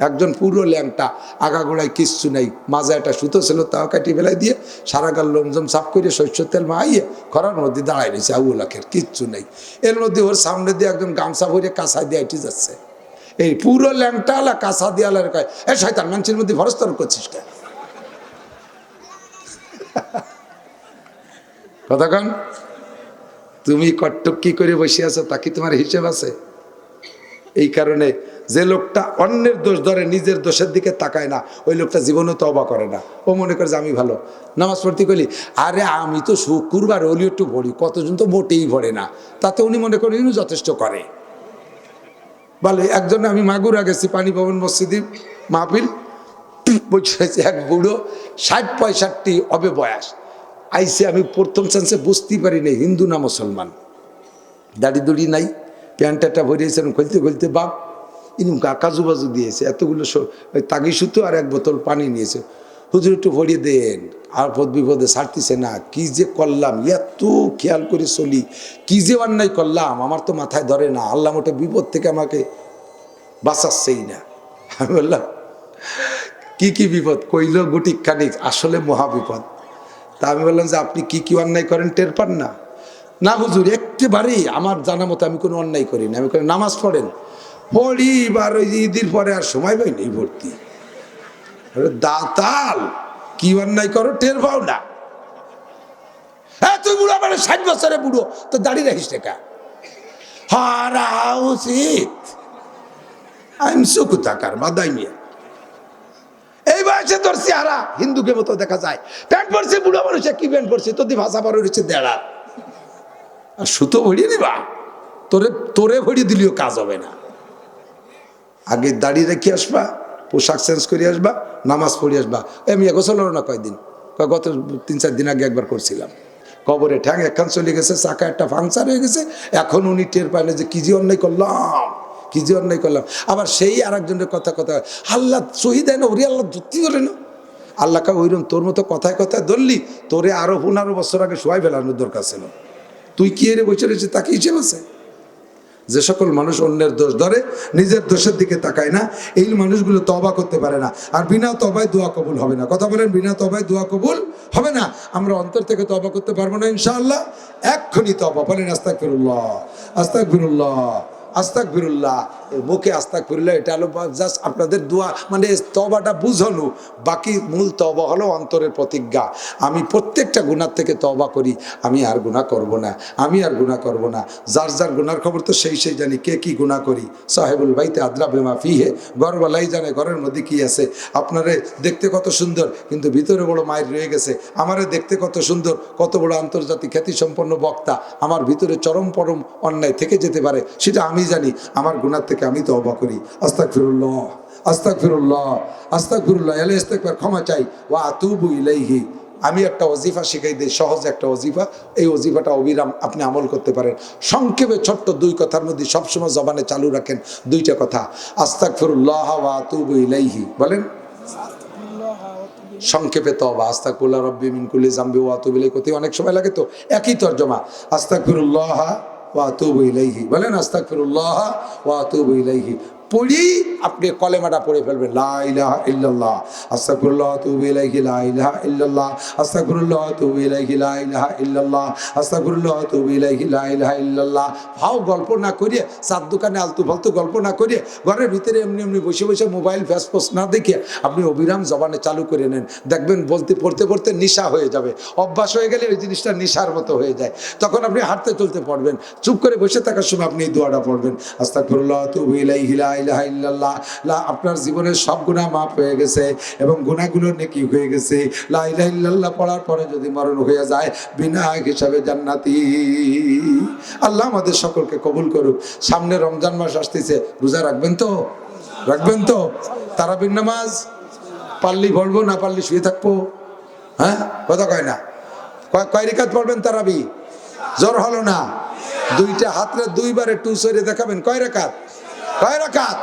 একজন পুরো ল্যাংটা, আগাগোড়ায় কিচ্ছু নেই। মাঝে একটা সুতো ছিল তাও কাটি বেলায় দিয়ে সারা গাল লোমজম সাফ করে শস্য তেল মাইয়ে খরার মধ্যে দাঁড়ায় রয়েছে আবু কিচ্ছু নেই। এর মধ্যে ওর সামনে দিয়ে একজন গামছা ভরে কাঁচা দিয়ে আইটি যাচ্ছে। এই পুরো ল্যাংটা আলা, কাঁচা দিয়ে আলার কয়, এ শয়তান, মানুষের মধ্যে ভরস্তর করছিস কেন? কতক্ষণ তুমি কট্টক কি করে বসে আছো, তা কি তোমার হিসেব আছে? এই কারণে যে লোকটা অন্যের দোষ ধরে, নিজের দোষের দিকে তাকায় না, ওই লোকটা জীবনও তবা করে না। ও মনে করে যে আমি ভালো। নামাজ পড়তে করি আরে আমি তো শুক্রবার হলেও একটু ভরি, কতজন তো মোটেই ভরে না। তাতে উনি মনে করেন যথেষ্ট করে। বলে, একজন আমি মাগুরা গেছি, পানি ভবন মসজিদে, মাহফিল বসেছে এক বুড়ো, ষাট পঁয়ষট্টি হবে বয়স। আইসে আমি প্রথম চান্সে বুঝতেই পারি না হিন্দু না মুসলমান। দাড়ি দুড়ি নাই প্যান্টটা ভরিয়েছেন, খুলতে খুলতে বাপ ইনি কাজু বাজু দিয়েছে, এতগুলো তাগি সুতো আর এক বোতল পানি নিয়েছে। হুজুর একটু ভরিয়ে দেন। আর পদ বিপদে ছাড়তিছে না। কি যে করলাম, এত খেয়াল করে চলি। কি যে অন্যায় করলাম, আমার তো মাথায় ধরে না। আল্লাহ মোটে বিপদ থেকে আমাকে বাঁচাচ্ছেই না। আমি বললাম, কি কি বিপদ? কইল গুটি খানিক আসলে মহা বিপদ। তা আমি বললাম যে, আপনি কি কি অন্যায় করেন, টের পান না? না হুজুর, একেবারেই আমার জানা মতো আমি কোনো অন্যায় করি না। আমি নামাজ পড়েন। পড়ি, এবার ওই ঈদের পরে আর সময় পাই নেই ভর্তি। দাতাল, কি অন্যায় করো, টের পাও না। হ্যাঁ তুই বুড়ো মানে ষাট বছরে বুড়ো, তো দাঁড়িয়ে রাখিস টাকা হারা উচিত। আমি সুকুতাকার বাদাই মিয়া এই বয়সে তোর চেহারা হিন্দুকে মতো দেখা যায়। প্যান্ট পরছে, বুড়ো মানুষে কি প্যান্ট পরছে? তোর ভাষা বড় হচ্ছে দেড়া আর সুতো ভরিয়ে দিবা তোরে তোরে ভরিয়ে দিলেও কাজ হবে না। আগে দাঁড়িয়ে রেখে আসবা, পোশাক চেঞ্জ করে আসবা, নামাজ পড়ে আসবা। আমি গোসল হলো না কয়দিন? কয়, গত তিন চার দিন আগে একবার করছিলাম। কবরে ঠ্যাং একখান চলে গেছে, চাকা একটা ফাংচার হয়ে গেছে। এখন উনি টের পাইলে যে কি যে অন্যায় করলাম, কি যে অন্যায় করলাম। আবার সেই আর একজনের কথা কথা, আল্লাহ শহীদ না, ওরে আল্লাহ ধরতে করে না। আল্লাহকে ওইরকম তোর মতো কথায় কথায় ধরলি, তোরে আরও পনেরো বছর আগে সবাই ফেলানোর দরকার ছিল। তুই কি এর বসে রয়েছে তাকে হিসেব আছে? যে সকল মানুষ অন্যের দোষ ধরে, নিজের দোষের দিকে তাকায় না। এই মানুষগুলো তবা করতে পারে না। আর বিনা তবায় দোয়া কবুল হবে না। কথা বলেন, বিনা তবায় দোয়া কবুল হবে না? আমরা অন্তর থেকে তবা করতে পারব না ইনশাআল্লাহ। এক্ষুনি তবা বলেন আস্তাক ফিরুল্লাহ আস্তাক ফিরুল্লাহ আস্তাক ফিরুল্লাহ মুখে আস্তাক ফিরুল্লাহ এটা হলো জাস্ট আপনাদের দোয়া মানে তবাটা বুঝানো, বাকি মূল তবা হলো অন্তরের প্রতিজ্ঞা। আমি প্রত্যেকটা গুণার থেকে তবা করি, আমি আর গুণা করব না, আমি আর গুণা করব না। যার যার গুণার খবর তো সেই সেই জানি কে কি গুণা করি। সাহেবুল বাইতে আদ্রা বেমা ফিহে ঘরবেলাই জানে ঘরের মধ্যে কি আছে। আপনারে দেখতে কত সুন্দর, কিন্তু ভিতরে বড় মায়ের রয়ে গেছে। আমারে দেখতে কত সুন্দর, কত বড় আন্তর্জাতিক খ্যাতিসম্পন্ন বক্তা। আমার ভিতরে চরম পরম অন্যায় থেকে যেতে পারে, সেটা আমি জানি, আমার গুণার থেকে আমি তো অবাক করি। আস্তাক ফিরুল্লাহ আস্তাক ফিরুল্লাহ আস্তাক ফিরুল্লাহ এলে ইস্তেকবার ক্ষমা চাই। ওয়া আতুবু ইলাইহি। আমি একটা অজিফা শিখাই দিই, সহজ একটা অজিফা এই অজিফাটা অবিরাম আপনি আমল করতে পারেন। সংক্ষেপে ছোট্ট দুই কথার মধ্যে সবসময় জবানে চালু রাখেন দুইটা কথা। আস্তাক ফিরুল্লাহ ওয়া আতুবু ইলাইহি। বলেন। সংক্ষেপে তবা আস্তাকুল্লাহ রব্বি মিনকুল্লি জাম্বি ওয়া আতুবু ইলাইহি। করতে অনেক সময় লাগে তো, একই তর্জমা। আস্তাকফিরুল্লাহ ওয়া আতুবু ইলাইহি বলেন আস্তাকফিরুল্লাহ ওয়া আতুবু ইলাইহি পড়ি, আপনি কলেমাটা পড়ে ফেলবেন। লা ইলাহা ইল্লাল্লাহ, আস্তাগফিরুল্লাহ ওয়া আতুবু ইলাইহি, লা ইলাহা ইল্লাল্লাহ, আস্তাগফিরুল্লাহ ওয়া আতুবু ইলাইহি, লা ইলাহা ইল্লাল্লাহ, আস্তাগফিরুল্লাহ ওয়া আতুবু লা ইলাহা ইল্লাল্লাহ। ভাও গল্প না করিয়ে, চার দোকানে আলতু ফালতু গল্প না করিয়ে, ঘরের ভিতরে এমনি এমনি বসে বসে মোবাইল ফেসপোস না দেখে আপনি অবিরাম জবানে চালু করে নেন। দেখবেন বলতে, পড়তে পড়তে নিশা হয়ে যাবে। অভ্যাস হয়ে গেলে ওই জিনিসটা নিশার মতো হয়ে যায়। তখন আপনি হাঁটতে, চলতে পারবেন চুপ করে বসে থাকার সময় আপনি এই দোয়াটা পড়বেন। আস্তাগফিরুল্লাহ ওয়া আতুবু ইলাইহি, লা লা, আপনার জীবনের সব গুনাহ মাফ হয়ে গেছে এবং গুনাহগুলো নেকি হয়ে গেছে। লা ইলাহা পড়ার পরে যদি মরণ হয়ে যায়, বিনা হিসাবে জান্নাতি। আল্লাহ আমাদের সকলকে কবুল করুক। সামনে রমজান মাস আসতেছে, রোজা রাখবেন তো? রাখবেন তো? তারাবির নামাজ? পারলি পড়ব, না পারলি শুয়ে থাকব? হ্যাঁ? কথা কয় না। কয় কয় রেখাত পড়বেন তারাবি? জ্বর হলো না? দুইটা হাতরে দুইবারে টু সরে দেখাবেন। কয় রেখাত? কয় রেখাত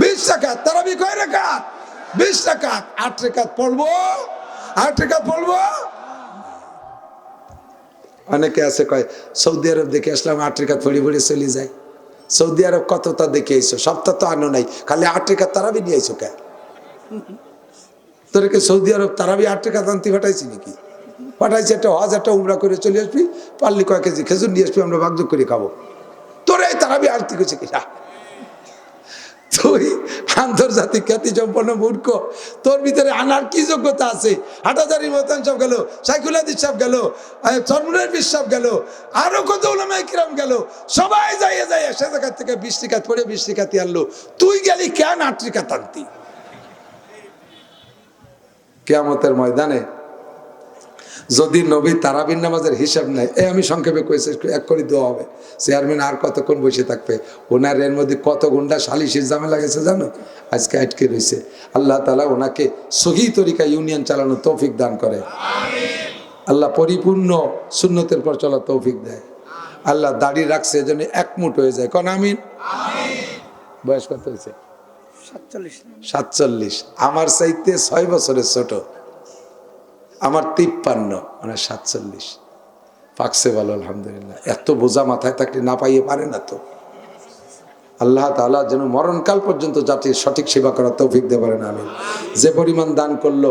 বিশ রেখাত তারাবি কয় রেখাত বিশ রেখাত আট রেখাত পড়ব। আট রেখাত পড়ব। অনেকে আছে কয়, সৌদি আরব দেখে আসলাম আট রেখাত পড়ি পড়ি চলে যায়। সৌদি আরব কতটা দেখে আইসো সবটা তো আনো নাই। খালি আট টাকা তারাবি নিয়ে আইসো কে? তোরকে সৌদি আরব তারাবি আট টাকা দান্তি পাঠাইছি নাকি? পাঠাইছি একটা হজ, একটা উমরা করে চলে আসবি। পারলি কয়েক কেজি খেজুর নিয়ে আসবি, আমরা ভাগযোগ করে খাব। তোর এই তারাবি আরতি করছে কিনা? তুই আন্তর্জাতিক খ্যাতি সম্পন্ন মূর্খ। তোর ভিতরে আনার কি যোগ্যতা আছে? হাটাজারি মতান সব গেল সাইকুল সব গেল চরমুনের বিশ সব গেল, আরও কত কিরাম গেল। সবাই যাইয়ে যাই সে জায়গা থেকে বিশ টিকাত পড়ে বিশ টিকাতি আনলো। তুই গেলি কেন আট টিকা টানতি কেয়ামতের ময়দানে যদি নবী তারাবিন নামাজের হিসাব নেয় এ আমি সংক্ষেপে কয়েছি এক করে দেওয়া হবে। চেয়ারম্যান আর কতক্ষণ বসে থাকবে? ওনার এর মধ্যে কত ঘণ্টা সালিশের ঝামেলা গেছে জানো? আজকে আটকে রয়েছে আল্লাহ তালা ওনাকে সহি তরিকা ইউনিয়ন চালানো তৌফিক দান করে। আল্লাহ পরিপূর্ণ সুন্নতের পর চলা তৌফিক দেয়। আল্লাহ দাড়ি রাখছে এজন্য একমুট হয়ে যায়। কন আমিন। বয়স কত হয়েছে? সাতচল্লিশ। সাতচল্লিশ। আমার চাইতে ছয় বছরের ছোট। আমার তিপ্পান্ন মানে সাতচল্লিশ। পাকছে ভালো, আলহামদুলিল্লাহ। এত বোঝা মাথায় থাকলে না পাইয়ে পারে না তো। আল্লাহ তাআলা যেন মরণকাল পর্যন্ত জাতির সঠিক সেবা করার তৌফিক দিতে পারেন আমি যে পরিমাণ দান করল,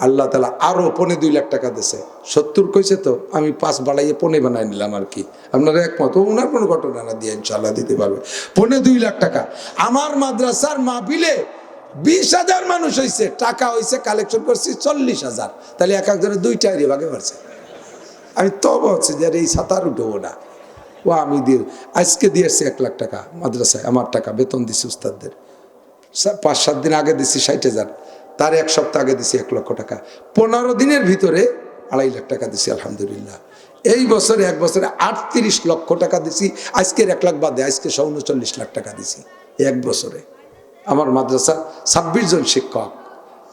আল্লাহ তালা আরও পনে দুই লাখ টাকা দিছে সত্তর কইছে তো, আমি পাঁচ বাড়াইয়ে পনে বানাই নিলাম আর কি। আপনারা একমত? ওনার কোনো ঘটনা না দিয়ে ইনশাল্লাহ দিতে পারবে। পনে দুই লাখ টাকা। আমার মাদ্রাসার মাহফিলে বিশ হাজার মানুষ হয়েছে টাকা হয়েছে কালেকশন করছি চল্লিশ হাজার। তাহলে এক একজনের দুইটা ভাগে পারছে আমি তব হচ্ছে যে এই সাঁতার উঠবো না। ও আমি দিয়ে, আজকে দিয়েছি এক লাখ টাকা মাদ্রাসায়, আমার টাকা, বেতন দিছি উস্তাদদের। পাঁচ সাত দিন আগে দিছি ষাট হাজার। তার এক সপ্তাহ আগে দিছি এক লক্ষ টাকা। পনেরো দিনের ভিতরে আড়াই লাখ টাকা দিছি, আলহামদুলিল্লাহ। এই বছরে, এক বছরে আটত্রিশ লক্ষ টাকা দিছি, আজকের এক লাখ বাদে, আজকে সব উনচল্লিশ লাখ টাকা দিছি, এক বছরে। আমার মাদ্রাসা ছাব্বিশ জন শিক্ষক,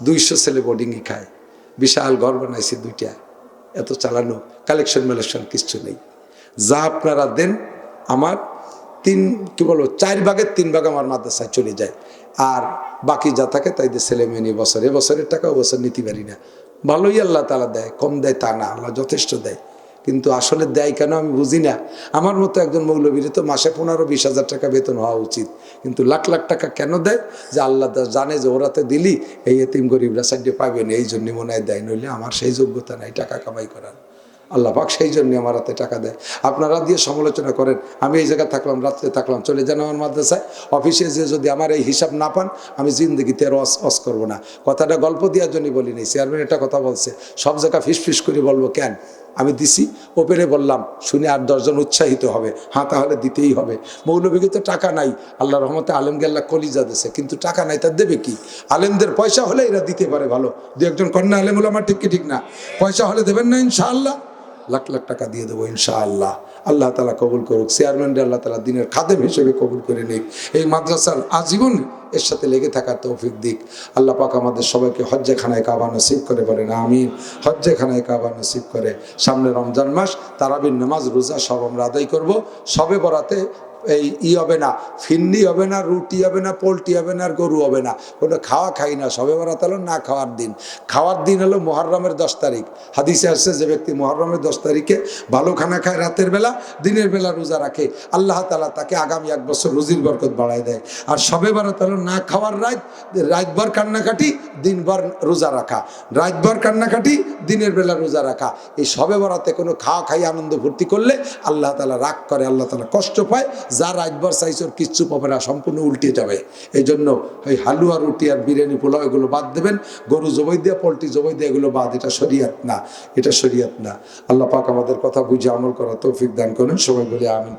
দুইশো ছেলে বোর্ডিংয়ে খায়। বিশাল ঘর বানাইছি দুইটা। এত চালানো কালেকশন মালেকশন কিচ্ছু নেই। যা আপনারা দেন, আমার তিন, কি বলব, চার ভাগের তিন ভাগ আমার মাদ্রাসায় চলে যায়। আর বাকি যা থাকে, তাই ছেলে মেয়ে নিয়ে বছর বছরের টাকা বছর নিতে পারি না। ভালোই আল্লাহ তালা দেয়, কম দেয় তা না, আল্লাহ যথেষ্ট দেয়। কিন্তু আসলে দেয় কেন আমি বুঝি না। আমার মতো একজন মৌলবীর তো মাসে পনেরো বিশ হাজার টাকা বেতন হওয়া উচিত। কিন্তু লাখ লাখ টাকা কেন দেয়? যে আল্লাহ জানে যে ওরাতে দিলি, এই এতিম গরিবরা সাইডে পাবেন এই জন্য মনে হয় দেয়, নইলে আমার সেই যোগ্যতা নাই, টাকা কামাই করার। আল্লাহ পাক সেই জন্য আমার হাতে টাকা দেয়। আপনারা দিয়ে সমালোচনা করেন, আমি এই জায়গায় থাকলাম, রাত্রে থাকলাম, চলে যান আমার মাদ্রাসায়। অফিসে যে যদি আমার এই হিসাব না পান, আমি জিন্দগিতে আর অস অস করব না। কথাটা গল্প দেওয়ার জন্য বলিনি, চেয়ারম্যান একটা কথা বলছে, সব জায়গা ফিস ফিস করে বলব, কেন? আমি দিছি। ওপেনে বললাম, শুনে আর দশজন উৎসাহিত হবে। হ্যাঁ তাহলে দিতেই হবে। মৌলভীকে তো টাকা নাই। আল্লাহ রহমতে আলেমকে আল্লাহ কলিজা দিছে কিন্তু টাকা নাই তার দেবে কি? আলেমদের পয়সা হলে এরা দিতে পারে ভালো। দু একজন কন্যা আলেম আমার ঠিক কি ঠিক না? পয়সা হলে দেবেন না ইনশাআল্লাহ। লাখ লাখ টাকা দিয়ে দেবো ইনশাআল্লাহ। আল্লাহ তালা কবুল করুক চেয়ারম্যানরা আল্লাহ তালা দিনের খাদেম হিসেবে কবুল করে নিক। এই মাদ্রাসার আজীবন এর সাথে লেগে থাকার তৌফিক দিক। আল্লাহ পাক আমাদের সবাইকে হজ্জেখানায় কাবা নসিব করে বলেন, আমিন। হজ্জে খানায় কাবা নসিব করে সামনে রমজান মাস, তারাবির নামাজ, রোজা সব আমরা আদায় করব। সবে বরাতে এই ই হবে না, ফিন্নি হবে না, রুটি হবে না, পোলট্রি হবে না, আর গরু হবে না। ওটা খাওয়া খাই না, সবে বরাত হলো না খাওয়ার দিন। খাওয়ার দিন হলো মহরমের দশ তারিখ। হাদিসে আসছে যে ব্যক্তি মহরমের দশ তারিখে ভালো খানা খায় রাতের বেলা, দিনের বেলা রোজা রাখে। আল্লাহ তালা তাকে আগামী এক বছর রুজির বরকত বাড়ায় দেয়। আর সবে বরাত হলো না খাওয়ার রাত, রাতভর কান্নাকাটি, দিনভর রোজা রাখা। রাতভর কান্নাকাটি, দিনের বেলা রোজা রাখা। এই সবে বরাতে কোনো খাওয়া খাই, আনন্দ ভর্তি করলে আল্লাহ তালা রাগ করে, আল্লাহ তালা কষ্ট পায়। যা রাজবার চাইছে কিচ্ছু পাবে না, সম্পূর্ণ উল্টে যাবে। এই জন্য ওই হালুয়া রুটি আর বিরিয়ানি পোলাও, এগুলো বাদ দেবেন। গরু জবাই দিয়ে, পোলট্রি জবাই দিয়ে, এগুলো বাদ। এটা শরিয়াত না, এটা শরিয়াত না। আল্লাহ পাক আমাদের কথা বুঝে আমল করা তৌফিক দান করেন। সবাই বলে আমিন।